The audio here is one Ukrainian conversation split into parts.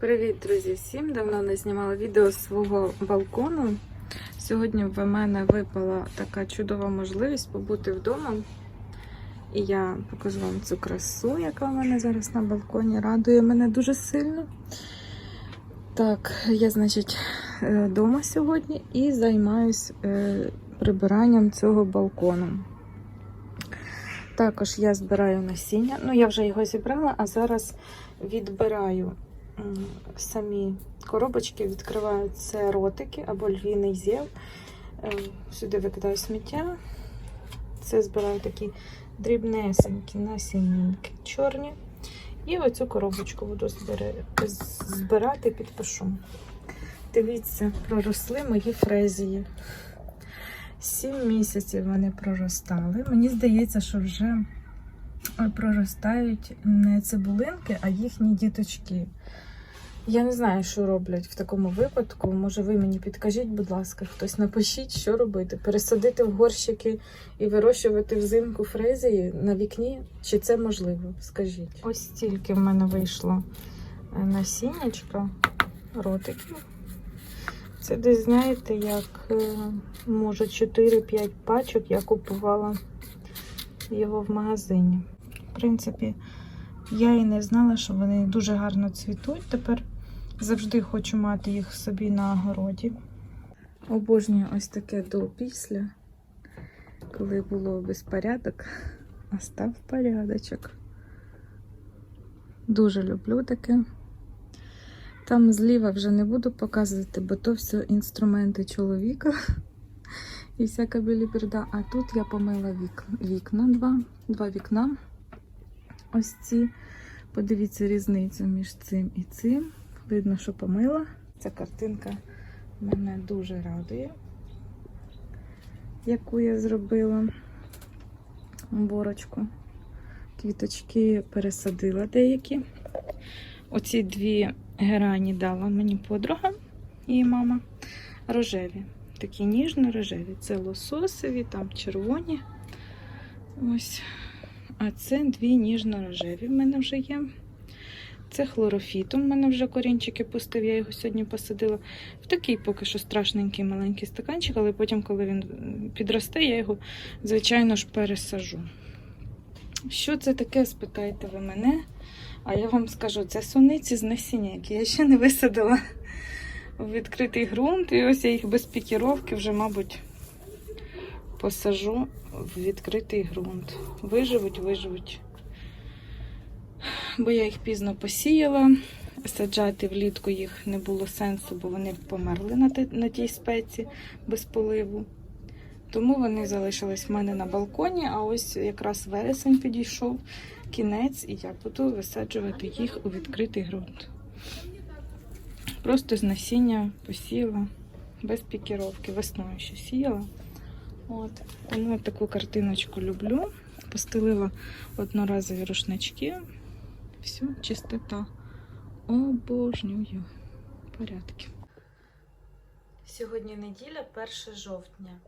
Привіт, друзі! Всім давно не знімала відео з свого балкону. Сьогодні в мене випала така чудова можливість побути вдома. І я покажу вам цю красу, яка в мене зараз на балконі. Радує мене дуже сильно. Так, я, значить, вдома сьогодні і займаюсь е, прибиранням цього балкону. Також я збираю насіння. Ну, я вже його зібрала, а зараз відбираю самі коробочки, відкриваю це ротики або львіний зєв. Е, Сюди викидаю сміття. Це збираю такі дрібнесенькі насінинки чорні. І оцю коробочку буду збира- збирати, підпишу. Дивіться, проросли мої фрезії. Сім місяців вони проростали. Мені здається, що вже проростають не цибулинки, а їхні діточки. Я не знаю, що роблять в такому випадку. Може, ви мені підкажіть, будь ласка, хтось напишіть, що робити. Пересадити в горщики і вирощувати взимку фрезії на вікні? Чи це можливо? Скажіть. Ось стільки в мене вийшло насіннячка, ротиків. Це десь, знаєте, як е, може 4-5 пачок я купувала його в магазині. В принципі, я і не знала, що вони дуже гарно цвітуть. Тепер завжди хочу мати їх собі на огороді. Обожнюю ось таке до після, коли було безпорядок, а став порядочок. Дуже люблю таке. Там зліва вже не буду показувати, бо то все інструменти чоловіка і всяка біліберда. А тут я помила вік... вікна, два, два вікна. Ось ці. Подивіться різницю між цим і цим. Видно, що помила. Ця картинка мене дуже радує, яку я зробила борочку. Квіточки пересадила деякі. Оці дві герані дала мені подруга і мама. Рожеві. Такі ніжно-рожеві. Це лососові, там червоні. Ось. А це дві ніжно-рожеві в мене вже є. Це хлорофітум. У мене вже корінчики пустив, я його сьогодні посадила в такий поки що страшненький маленький стаканчик, але потім, коли він підросте, я його, звичайно ж, пересажу. Що це таке, спитаєте ви мене? А я вам скажу, це суниці з насіння, які я ще не висадила в відкритий ґрунт. І ось я їх без пікіровки вже, мабуть, посажу в відкритий ґрунт. Виживуть, виживуть. Бо я їх пізно посіяла. Саджати влітку їх не було сенсу, бо вони померли на, тій спеці без поливу. Тому вони залишились в мене на балконі, а ось якраз вересень підійшов кінець, і я буду висаджувати їх у відкритий ґрунт. Просто з насіння посіяла без пікіровки. Весною ще сіяла. От. Тому таку картиночку люблю. Постелила одноразові рушнички. Все, чистота. Обожнюю. Порядки. Сьогодні неділя, 1 жовтня.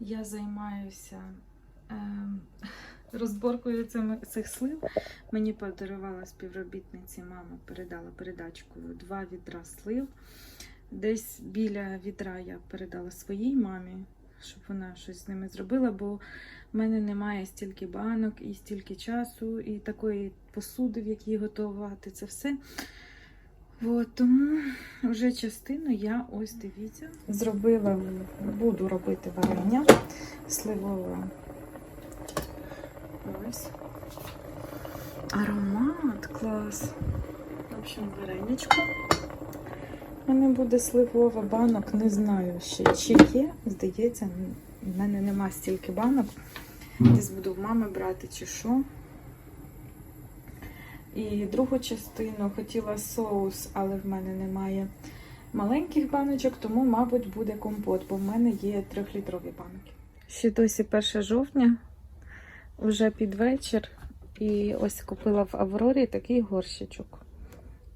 Я займаюся ем, розборкою цих слив. Мені подарувала співробітниці мама, передала передачкою два відра слив. Десь біля відра я передала своїй мамі, щоб вона щось з ними зробила, бо в мене немає стільки банок і стільки часу, і такої посуди, в якій готувати це все. От, тому вже частину я ось дивіться. Зробила, буду робити варення сливове. Ось. Аромат, клас. В общем, вареничко. Мене буде сливова банок, не знаю ще, чи є. Здається, в мене нема стільки банок. Десь буду в мами брати чи що. І другу частину хотіла соус, але в мене немає маленьких баночок, тому, мабуть, буде компот, бо в мене є трьохлітрові банки. Ще досі 1 жовтня, вже під вечір. І ось купила в Аврорі такий горщичок.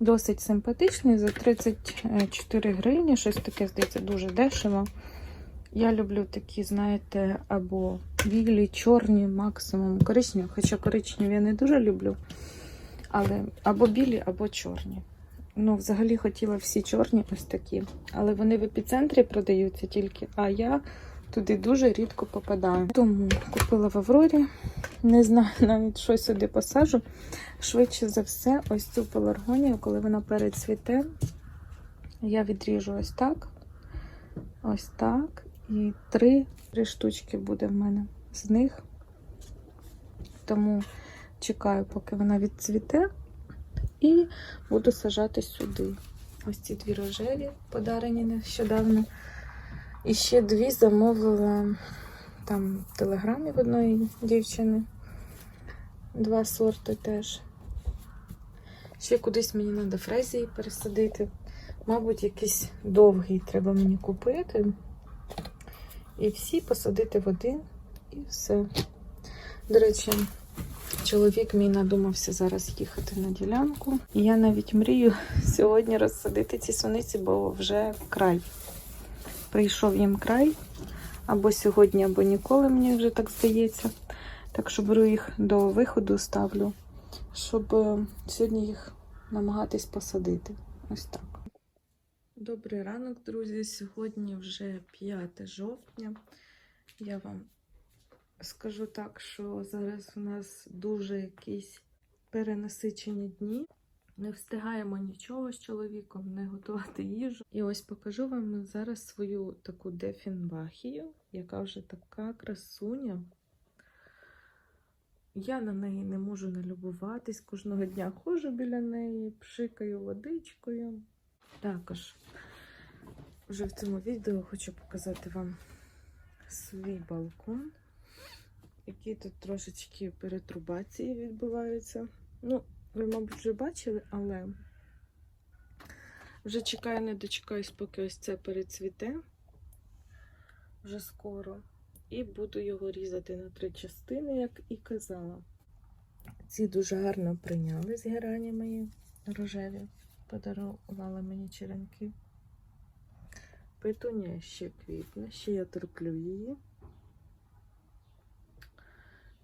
Досить симпатичний, за 34 гривні, щось таке, здається, дуже дешево. Я люблю такі, знаєте, або білі, чорні, максимум коричневі. Хоча коричневі я не дуже люблю. Але або білі, або чорні. Ну, взагалі хотіла всі чорні ось такі, але вони в епіцентрі продаються тільки, а я туди дуже рідко попадаю. Тому купила в Аврорі. Не знаю навіть, що сюди посажу. Швидше за все, ось цю пеларгонію, коли вона перецвіте, я відріжу ось так. Ось так. І три, три штучки буде в мене з них. Тому чекаю, поки вона відцвіте. І буду сажати сюди. Ось ці дві рожеві, подарені нещодавно. І ще дві замовила там в телеграмі в одної дівчини. Два сорти теж. Ще кудись мені треба фрезії пересадити. Мабуть, якийсь довгий треба мені купити. І всі посадити в один і все. До речі, чоловік мій надумався зараз їхати на ділянку. Я навіть мрію сьогодні розсадити ці суниці, бо вже край. Прийшов їм край. Або сьогодні, або ніколи, мені вже так здається. Так що беру їх до виходу, ставлю, щоб е, сьогодні їх намагатись посадити. Ось так. Добрий ранок, друзі. Сьогодні вже 5 жовтня. Я вам скажу так, що зараз у нас дуже якісь перенасичені дні. Не встигаємо нічого з чоловіком, не готувати їжу. І ось покажу вам зараз свою таку дефінбахію, яка вже така красуня. Я на неї не можу налюбуватись. Кожного дня ходжу біля неї, пшикаю водичкою. Також вже в цьому відео хочу показати вам свій балкон, які тут трошечки перетрубації відбуваються. Ну, ви, мабуть, вже бачили, але вже чекаю, не дочекаюсь, поки ось це перецвіте вже скоро. І буду його різати на три частини, як і казала. Ці дуже гарно прийняли з герані мої рожеві. Подарували мені черенки. Петуня ще квітне, ще я терплю її.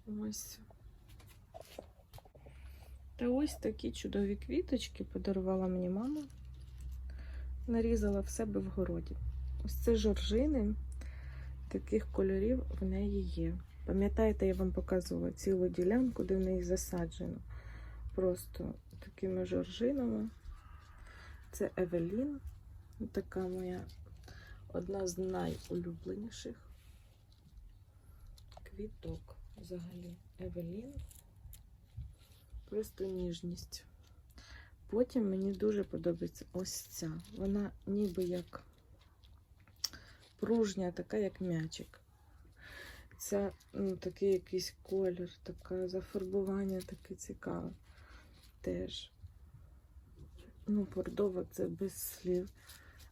Ось. Та ось такі чудові квіточки подарувала мені мама. Нарізала в себе в городі. Ось це жоржини. Таких кольорів в неї є. Пам'ятаєте, я вам показувала цілу ділянку, де в неї засаджено. Просто такими жоржинами. Це Евелін. Така моя одна з найулюбленіших квіток взагалі. Евелін. Просто ніжність. Потім мені дуже подобається ось ця. Вона ніби як пружня, така, як м'ячик. Це ну, такий якийсь колір, таке зафарбування таке цікаве. Теж. Ну, бордова це без слів.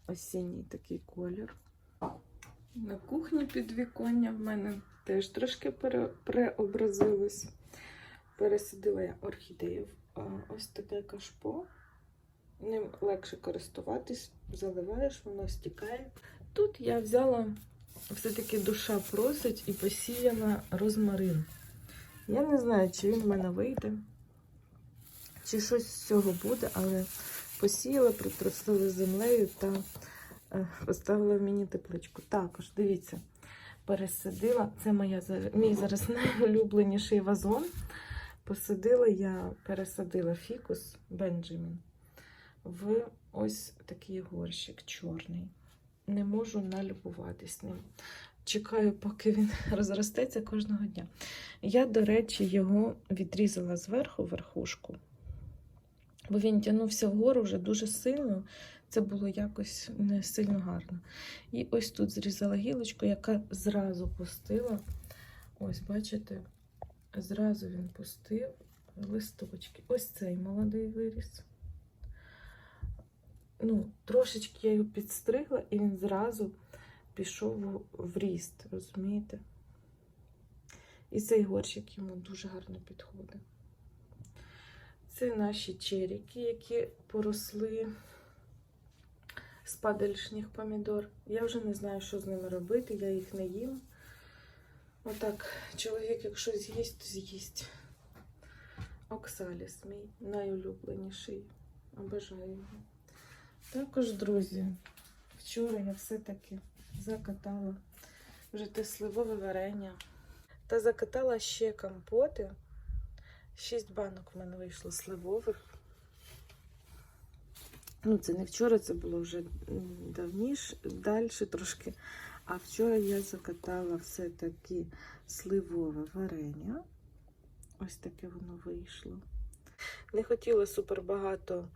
Осінній такий колір. На кухні підвіконня в мене теж трошки преобразилось. Пересадила я орхідею в ось таке кашпо. Ним легше користуватись, заливаєш, воно стікає. Тут я взяла, все-таки душа просить і посіяла розмарин. Я не знаю, чи він в мене вийде, чи щось з цього буде, але посіяла, притрусила землею та е, поставила в міні тепличку. Також, дивіться, пересадила. Це моя, мій зараз найулюбленіший вазон. Посадила я, пересадила фікус Бенджамін в ось такий горщик чорний. Не можу налюбуватись ним. Чекаю, поки він розростеться кожного дня. Я, до речі, його відрізала зверху верхушку, бо він тягнувся вгору вже дуже сильно. Це було якось не сильно гарно. І ось тут зрізала гілочку, яка зразу пустила. Ось, бачите, зразу він пустив листочки. Ось цей молодий виріс. Ну, трошечки я його підстригла, і він зразу пішов в ріст, розумієте? І цей горщик йому дуже гарно підходить. Це наші черіки, які поросли з падальшніх помідор. Я вже не знаю, що з ними робити, я їх не їм. Отак, чоловік, якщо з'їсть, то з'їсть. Оксаліс мій найулюбленіший. Обожаю його. Також, друзі, вчора я все-таки закатала вже те сливове варення. Та закатала ще компоти. Шість банок в мене вийшло сливових. Ну, це не вчора, це було вже давніше, далі трошки. А вчора я закатала все-таки сливове варення. Ось таке воно вийшло. Не хотіла супер багато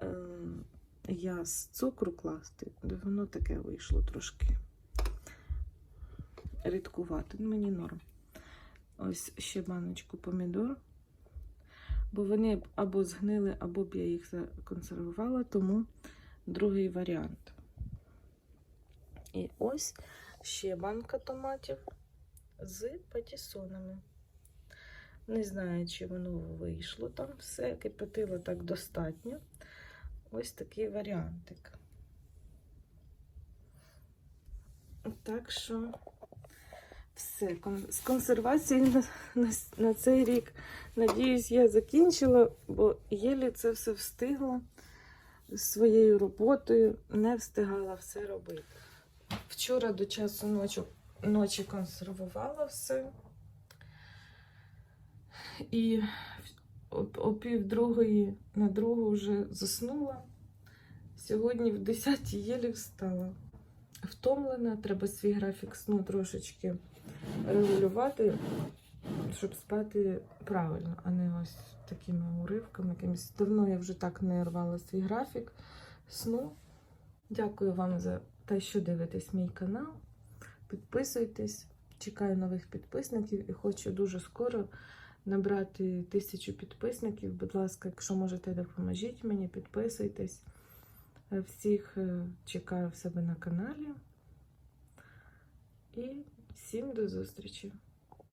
ем, я з цукру класти, воно таке вийшло трошки рідкувати. Ну, мені норм. Ось ще баночку помідор. Бо вони або згнили, або б я їх законсервувала, тому другий варіант. І ось ще банка томатів з патісонами. Не знаю, чи воно вийшло там все. Кипятила так достатньо. Ось такий варіантик. Так що все. З консервації на цей рік, надіюсь, я закінчила, бо єлі це все встигла своєю роботою, не встигала все робити. Вчора до часу ночі, ночі консервувала все. І о, пів другої на другу вже заснула. Сьогодні в 10 єлі встала. Втомлена, треба свій графік сну трошечки регулювати, щоб спати правильно, а не ось такими уривками. Якимись. Давно я вже так не рвала свій графік сну. Дякую вам за те, що дивитесь мій канал. Підписуйтесь, чекаю нових підписників і хочу дуже скоро набрати тисячу підписників. Будь ласка, якщо можете, допоможіть мені, підписуйтесь. Е, Всіх е, чекаю в себе на каналі. І всім до зустрічі!